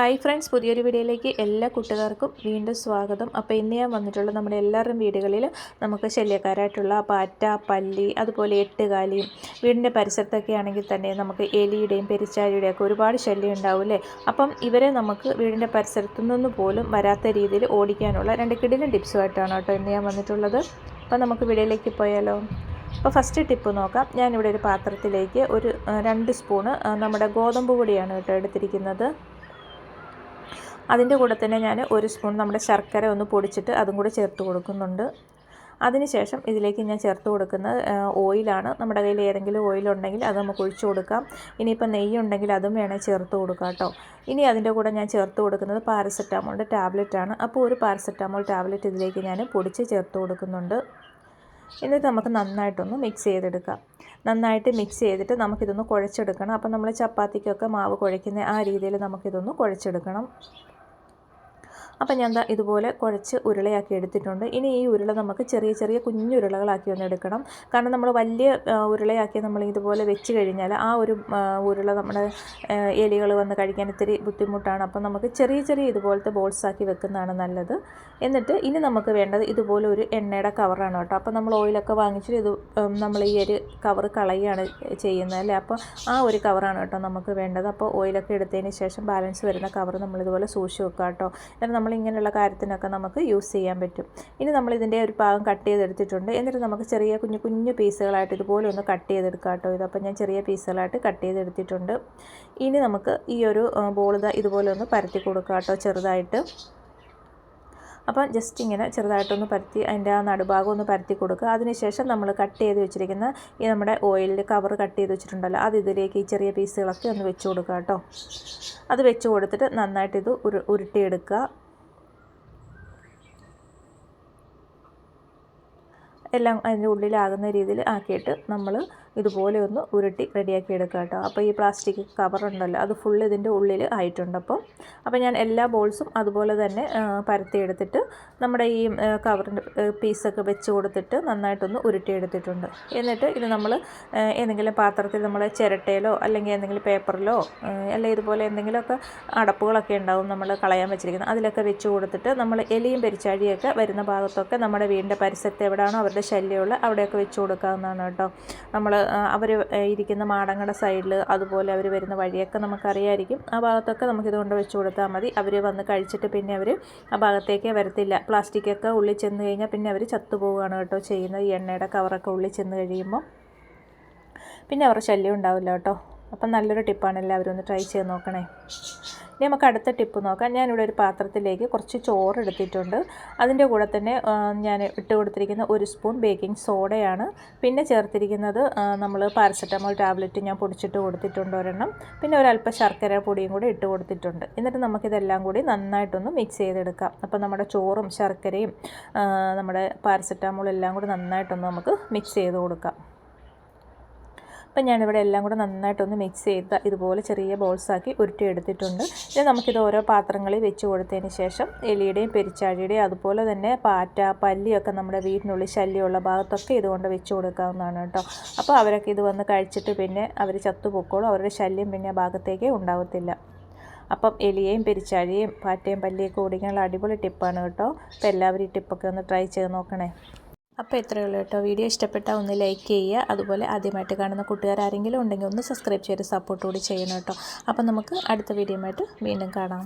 Hi friends പുതിയൊരു വീഡിയോയിലേക്ക് എല്ലാ കൂട്ടുകാർക്കും വീണ്ടും സ്വാഗതം. അപ്പോൾ ഇന്ന് ഞാൻ വന്നിട്ടുള്ള നമ്മുടെ എല്ലാവരുടെയും വീടുകളിൽ നമുക്ക് ശല്യക്കാരായിട്ടുള്ള പാറ്റ പല്ലി അതുപോലെ എട്ടുകാലിയും വീടിന്റെ പരിസരത്തൊക്കെ ആണെങ്കിൽ തന്നെ നമുക്ക് എലിയുടെയും പെരിച്ചാഴിയുടെയും ഒക്കെ ഒരുപാട് ശല്യം ഉണ്ടാവും അല്ലേ? അപ്പം ഇവരെ നമുക്ക് വീടിന്റെ പരിസരത്തു നിന്ന് പോലും വരാത്ത രീതിയിൽ ഓടിക്കാനുള്ള രണ്ട് കിടിലും ടിപ്സുമായിട്ടാണ് കേട്ടോ ഇന്ന് ഞാൻ വന്നിട്ടുള്ളത്. അപ്പം നമുക്ക് വീഡിയോയിലേക്ക് പോയാലോ? അപ്പോൾ ഫസ്റ്റ് ടിപ്പ് നോക്കാം. ഞാനിവിടെ ഒരു പാത്രത്തിലേക്ക് ഒരു രണ്ട് സ്പൂണ് നമ്മുടെ ഗോതമ്പ് പൊടിയാണ് കേട്ടോ എടുത്തിരിക്കുന്നത്. അതിന്റെ കൂടെ തന്നെ ഞാൻ ഒരു സ്പൂൺ നമ്മുടെ ശർക്കര ഒന്ന് പൊടിച്ചിട്ട് അതും കൂടെ ചേർത്ത് കൊടുക്കുന്നുണ്ട്. അതിനുശേഷം ഇതിലേക്ക് ഞാൻ ചേർത്ത് കൊടുക്കുന്നത് ഓയിലാണ്. നമ്മുടെ കയ്യിൽ ഏതെങ്കിലും ഓയിലുണ്ടെങ്കിൽ അത് നമുക്ക് ഒഴിച്ചു കൊടുക്കാം. ഇനിയിപ്പോൾ നെയ്യ് ഉണ്ടെങ്കിൽ അതും വേണേൽ ചേർത്ത് കൊടുക്കാം കേട്ടോ. ഇനി അതിന്റെ കൂടെ ഞാൻ ചേർത്ത് കൊടുക്കുന്നത് പാരസെറ്റാമോളിന്റെ ടാബ്ലറ്റാണ് അപ്പോൾ ഒരു പാരസെറ്റാമോൾ ടാബ്ലറ്റ് ഇതിലേക്ക് ഞാൻ പൊടിച്ച് ചേർത്ത് കൊടുക്കുന്നുണ്ട്. എന്നിട്ട് നമുക്ക് നന്നായിട്ടൊന്ന് മിക്സ് ചെയ്തെടുക്കാം. നന്നായിട്ട് മിക്സ് ചെയ്തിട്ട് നമുക്കിതൊന്ന് കുഴച്ചെടുക്കണം. അപ്പോൾ നമ്മൾ ചപ്പാത്തിക്കൊക്കെ മാവ് കുഴയ്ക്കുന്ന ആ രീതിയിൽ നമുക്കിതൊന്ന് കുഴച്ചെടുക്കണം. അപ്പം ഞാൻ എന്താ ഇതുപോലെ കുഴച്ച് ഉരുളയാക്കി എടുത്തിട്ടുണ്ട്. ഇനി ഈ ഉരുള നമുക്ക് ചെറിയ ചെറിയ കുഞ്ഞുരുളകളാക്കി ഒന്ന് എടുക്കണം. കാരണം നമ്മൾ വലിയ ഉരുളയാക്കി നമ്മൾ ഇതുപോലെ വെച്ച് കഴിഞ്ഞാൽ ആ ഒരു ഉരുള നമ്മുടെ എലികൾ വന്ന് കഴിക്കാൻ ഇത്തിരി ബുദ്ധിമുട്ടാണ്. അപ്പം നമുക്ക് ചെറിയ ചെറിയ ഇതുപോലത്തെ ബോൾസ് ആക്കി വെക്കുന്നതാണ് നല്ലത്. എന്നിട്ട് ഇനി നമുക്ക് വേണ്ടത് ഇതുപോലെ ഒരു എണ്ണയുടെ കവറാണ് കേട്ടോ. അപ്പോൾ നമ്മൾ ഓയിലൊക്കെ വാങ്ങിച്ചിട്ട് ഇത് നമ്മൾ ഈ ഒരു കവർ കളയുകയാണ് ചെയ്യുന്നത് അല്ലേ? അപ്പോൾ ആ ഒരു കവറാണ് കേട്ടോ നമുക്ക് വേണ്ടത്. അപ്പോൾ ഓയിലൊക്കെ എടുത്തതിന് ശേഷം ബാലൻസ് വരുന്ന കവർ നമ്മളിതുപോലെ സൂക്ഷിച്ച് വെക്കുക കേട്ടോ. എന്നാൽ നമ്മൾ ഇങ്ങനെയുള്ള കാര്യത്തിനൊക്കെ നമുക്ക് യൂസ് ചെയ്യാൻ പറ്റും. ഇനി നമ്മൾ ഇതിന്റെ ഒരു ഭാഗം കട്ട് ചെയ്തെടുത്തിട്ടുണ്ട്. എന്നിട്ട് നമുക്ക് ചെറിയ കുഞ്ഞു കുഞ്ഞു പീസുകളായിട്ട് ഇതുപോലെ ഒന്ന് കട്ട് ചെയ്തെടുക്കാം കേട്ടോ. ഇതപ്പോൾ ഞാൻ ചെറിയ പീസുകളായിട്ട് കട്ട് ചെയ്തെടുത്തിട്ടുണ്ട്. ഇനി നമുക്ക് ഈ ഒരു ബോൾ ഇതുപോലെ ഒന്ന് പരത്തി കൊടുക്കാം കേട്ടോ ചെറുതായിട്ട്. അപ്പം ജസ്റ്റ് ഇങ്ങനെ ചെറുതായിട്ടൊന്ന് പരത്തി അതിന്റെ ആ നടുഭാഗം ഒന്ന് പരത്തി കൊടുക്കുക. അതിനുശേഷം നമ്മൾ കട്ട് ചെയ്ത് വെച്ചിരിക്കുന്ന ഈ നമ്മുടെ ഓയിലിൽ കവർ കട്ട് ചെയ്ത് വെച്ചിട്ടുണ്ടല്ലോ അത് ഇതിലേക്ക് ഈ ചെറിയ പീസുകളൊക്കെ ഒന്ന് വെച്ച് കൊടുക്കുക കേട്ടോ. അത് വെച്ച് കൊടുത്തിട്ട് നന്നായിട്ട് ഇത് ഉരു ഉരുട്ടിയെടുക്കുക. എല്ലാം അതിന്റെ ഉള്ളിലാകുന്ന രീതിയിൽ ആക്കിയിട്ട് നമ്മൾ ഇതുപോലെ ഒന്ന് ഉരുട്ടി റെഡിയാക്കി എടുക്കുക കേട്ടോ. അപ്പോൾ ഈ പ്ലാസ്റ്റിക് കവർ ഉണ്ടല്ലോ അത് ഫുൾ ഇതിന്റെ ഉള്ളിൽ ആയിട്ടുണ്ട് അപ്പം. അപ്പോൾ ഞാൻ എല്ലാ ബോൾസും അതുപോലെ തന്നെ പരത്തിയെടുത്തിട്ട് നമ്മുടെ ഈ കവറിന്റെ പീസൊക്കെ വെച്ച് കൊടുത്തിട്ട് നന്നായിട്ടൊന്ന് ഉരുട്ടിയെടുത്തിട്ടുണ്ട് എന്നിട്ട് ഇത് നമ്മൾ ഏതെങ്കിലും പാത്രത്തിൽ നമ്മൾ ചിരട്ടയിലോ അല്ലെങ്കിൽ എന്തെങ്കിലും പേപ്പറിലോ അല്ലെങ്കിൽ ഇതുപോലെ എന്തെങ്കിലുമൊക്കെ അടപ്പുകളൊക്കെ ഉണ്ടാവും നമ്മൾ കളയാൻ വെച്ചിരിക്കുന്നത്. അതിലൊക്കെ വെച്ച് കൊടുത്തിട്ട് നമ്മൾ എലിയും പെരിച്ചാഴിയൊക്കെ വരുന്ന ഭാഗത്തൊക്കെ നമ്മുടെ വീടിന്റെ പരിസരത്ത് എവിടെയാണോ അവരുടെ ശല്യമുള്ള അവിടെയൊക്കെ വെച്ച് കൊടുക്കാവുന്നതാണ് കേട്ടോ. നമ്മൾ അവർ ഇരിക്കുന്ന മാടങ്ങളുടെ സൈഡിൽ അതുപോലെ അവർ വരുന്ന വഴിയൊക്കെ നമുക്കറിയായിരിക്കും. ആ ഭാഗത്തൊക്കെ നമുക്കിത് കൊണ്ട് വെച്ച് കൊടുത്താൽ മതി. അവർ വന്ന് കഴിച്ചിട്ട് പിന്നെ അവർ ആ ഭാഗത്തേക്ക് വരത്തില്ല. പ്ലാസ്റ്റിക്കൊക്കെ ഉള്ളിൽ ചെന്ന് കഴിഞ്ഞാൽ പിന്നെ അവർ ചത്തുപോവുകയാണ് കേട്ടോ ചെയ്യുന്നത്. ഈ എണ്ണയുടെ കവറൊക്കെ ഉള്ളിൽ ചെന്ന് കഴിയുമ്പോൾ പിന്നെ അവരുടെ ശല്യം ഉണ്ടാവില്ല കേട്ടോ. അപ്പം നല്ലൊരു ടിപ്പാണ് എല്ലാവരും ഒന്ന് ട്രൈ ചെയ്ത് നോക്കണേ. ഇനി നമുക്ക് അടുത്ത ടിപ്പ് നോക്കാം. ഞാനിവിടെ ഒരു പാത്രത്തിലേക്ക് കുറച്ച് ചോറ് എടുത്തിട്ടുണ്ട്. അതിന്റെ കൂടെ തന്നെ ഞാൻ ഇട്ട് കൊടുത്തിരിക്കുന്ന ഒരു സ്പൂൺ ബേക്കിംഗ് സോഡയാണ്. പിന്നെ ചേർത്തിരിക്കുന്നത് നമ്മൾ പാരസെറ്റമോൾ ടാബ്ലറ്റ് ഞാൻ പൊടിച്ചിട്ട് കൊടുത്തിട്ടുണ്ട് ഒരെണ്ണം. പിന്നെ ഒരല്പം ശർക്കര പൊടിയും കൂടി ഇട്ട് കൊടുത്തിട്ടുണ്ട്. എന്നിട്ട് നമുക്കിതെല്ലാം കൂടി നന്നായിട്ടൊന്ന് മിക്സ് ചെയ്തെടുക്കാം. അപ്പോൾ നമ്മുടെ ചോറും ശർക്കരയും നമ്മുടെ പാരസെറ്റാമോൾ എല്ലാം കൂടി നന്നായിട്ടൊന്ന് നമുക്ക് മിക്സ് ചെയ്ത് കൊടുക്കാം. അപ്പം ഞാനിവിടെ എല്ലാം കൂടെ നന്നായിട്ടൊന്ന് മിക്സ് ചെയ്ത് ഇതുപോലെ ചെറിയ ബോൾസാക്കി ഉരുട്ടി എടുത്തിട്ടുണ്ട്. ഇനി നമുക്കിത് ഓരോ പാത്രങ്ങളിൽ വെച്ച് കൊടുത്തതിന് ശേഷം എലിയുടെയും പെരിച്ചാഴിയുടെയും അതുപോലെ തന്നെ പാറ്റ പല്ലിയൊക്കെ നമ്മുടെ വീടിനുള്ളിൽ ശല്യമുള്ള ഭാഗത്തൊക്കെ ഇതുകൊണ്ട് വെച്ച് കൊടുക്കാവുന്നതാണ് കേട്ടോ. അപ്പോൾ അവരൊക്കെ ഇത് വന്ന് കഴിച്ചിട്ട് പിന്നെ അവർ ചത്തുപൊക്കോളും അവരുടെ ശല്യം പിന്നെ ആ ഭാഗത്തേക്ക് ഉണ്ടാവത്തില്ല. അപ്പം എലിയേയും പെരിച്ചാഴിയും പാറ്റയും പല്ലിയൊക്കെ ഓടിക്കാനുള്ള അടിപൊളി ടിപ്പാണ് കേട്ടോ. അപ്പോൾ എല്ലാവരും ഈ ടിപ്പൊക്കെ ഒന്ന് ട്രൈ ചെയ്ത് നോക്കണേ. അപ്പോൾ ഇത്രയേ ഉള്ളൂ കേട്ടോ. വീഡിയോ ഇഷ്ടപ്പെട്ടാൽ ഒന്ന് ലൈക്ക് ചെയ്യുക. അതുപോലെ ആദ്യമായിട്ട് കാണുന്ന കൂട്ടുകാർ ആരെങ്കിലും ഉണ്ടെങ്കിൽ ഒന്ന് സബ്സ്ക്രൈബ് ചെയ്ത് സപ്പോർട്ട് കൂടി ചെയ്യണം കേട്ടോ. അപ്പോൾ നമുക്ക് അടുത്ത വീഡിയോ വീണ്ടും കാണാം.